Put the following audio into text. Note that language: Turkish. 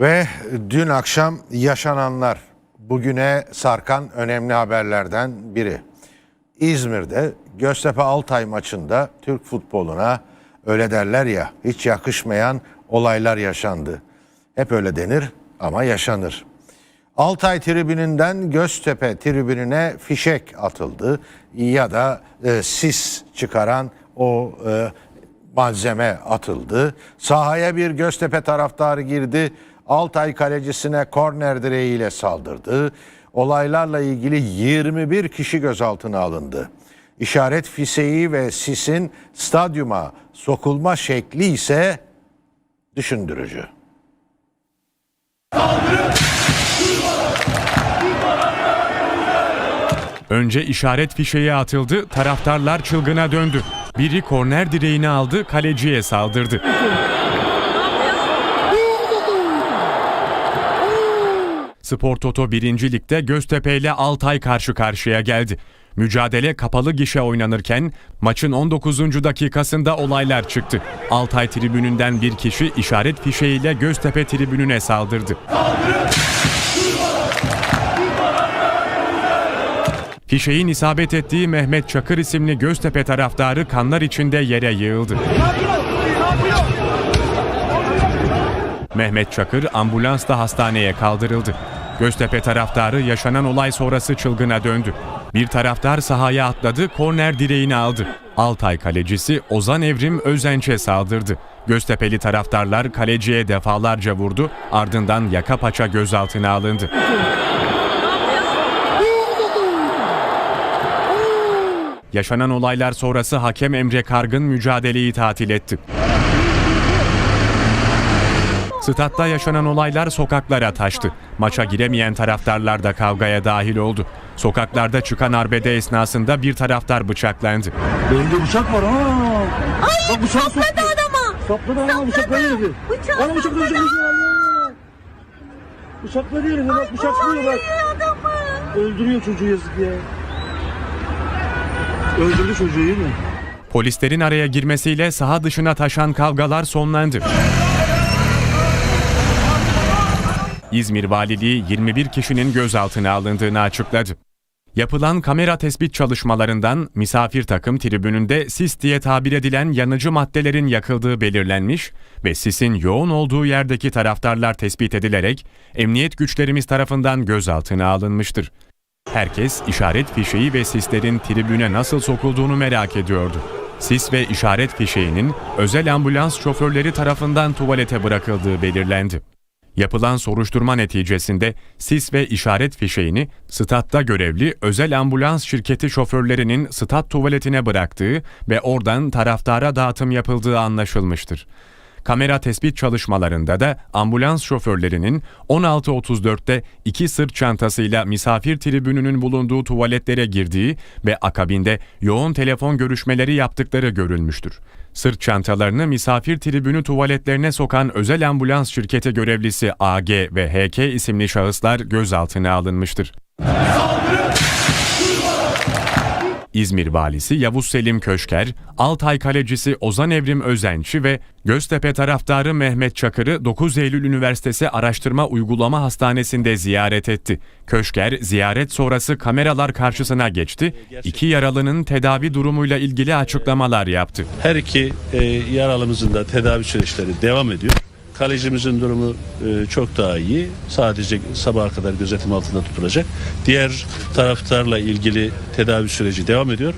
Ve dün akşam yaşananlar bugüne sarkan önemli haberlerden biri. İzmir'de Göztepe Altay maçında Türk futboluna öyle derler ya hiç yakışmayan olaylar yaşandı. Hep öyle denir ama yaşanır. Altay tribününden Göztepe tribününe fişek atıldı ya da e, sis çıkaran o e, malzeme atıldı. Sahaya bir Göztepe taraftarı girdi. Altay kalecisine korner direğiyle saldırdı. Olaylarla ilgili 21 kişi gözaltına alındı. İşaret fiseği ve sisin stadyuma sokulma şekli ise düşündürücü. Önce işaret fişeği atıldı, taraftarlar çılgına döndü. Biri korner direğini aldı, kaleciye saldırdı. Spor Toto 1. Lig'de Göztepe ile Altay karşı karşıya geldi. Mücadele kapalı gişe oynanırken maçın 19. dakikasında olaylar çıktı. Altay tribününden bir kişi işaret fişeğiyle Göztepe tribününe saldırdı. Fişeğin isabet ettiği Mehmet Çakır isimli Göztepe taraftarı kanlar içinde yere yığıldı. Mehmet Çakır ambulansla hastaneye kaldırıldı. Göztepe taraftarı yaşanan olay sonrası çılgına döndü. Bir taraftar sahaya atladı, korner direğini aldı. Altay kalecisi Ozan Evrim Özenç'e saldırdı. Göztepe'li taraftarlar kaleciye defalarca vurdu, ardından yaka paça gözaltına alındı. Yaşanan olaylar sonrası hakem Emre Kargın mücadeleyi tatil etti. Statta yaşanan olaylar sokaklara taştı. Maça giremeyen taraftarlar da kavgaya dahil oldu. Sokaklarda çıkan arbede esnasında bir taraftar bıçaklandı. Bende bıçak var ha. Ay Bak bıçağı sapladı soktu. adamı. Sapladı ama bıçakladı herifi. Bıçağı Bana sapladı. Bıçakladı. Bıçakladı herifi bak bıçaklıyor bak. Ay adamı. Öldürüyor çocuğu yazık ya. Öldürdü çocuğu iyi mi? Polislerin araya girmesiyle saha dışına taşan kavgalar sonlandı. İzmir Valiliği 21 kişinin gözaltına alındığını açıkladı. Yapılan kamera tespit çalışmalarından misafir takım tribününde sis diye tabir edilen yanıcı maddelerin yakıldığı belirlenmiş ve sisin yoğun olduğu yerdeki taraftarlar tespit edilerek emniyet güçlerimiz tarafından gözaltına alınmıştır. Herkes işaret fişeği ve sislerin tribüne nasıl sokulduğunu merak ediyordu. Sis ve işaret fişeğinin özel ambulans şoförleri tarafından tuvalete bırakıldığı belirlendi. Yapılan soruşturma neticesinde sis ve işaret fişeğini statta görevli özel ambulans şirketi şoförlerinin stat tuvaletine bıraktığı ve oradan taraftara dağıtım yapıldığı anlaşılmıştır. Kamera tespit çalışmalarında da ambulans şoförlerinin 16.34'te iki sırt çantasıyla misafir tribününün bulunduğu tuvaletlere girdiği ve akabinde yoğun telefon görüşmeleri yaptıkları görülmüştür. Sırt çantalarını misafir tribünü tuvaletlerine sokan özel ambulans şirketi görevlisi AG ve HK isimli şahıslar gözaltına alınmıştır. İzmir valisi Yavuz Selim Köşker, Altay kalecisi Ozan Evrim Özenç'i ve Göztepe taraftarı Mehmet Çakır'ı 9 Eylül Üniversitesi Araştırma Uygulama Hastanesi'nde ziyaret etti. Köşker ziyaret sonrası kameralar karşısına geçti, iki yaralının tedavi durumuyla ilgili açıklamalar yaptı. Her iki e, yaralımızın da tedavi süreçleri devam ediyor. Kalecimizin durumu e, çok daha iyi. Sadece sabaha kadar gözetim altında tutulacak. Diğer taraftarla ilgili tedavi süreci devam ediyor.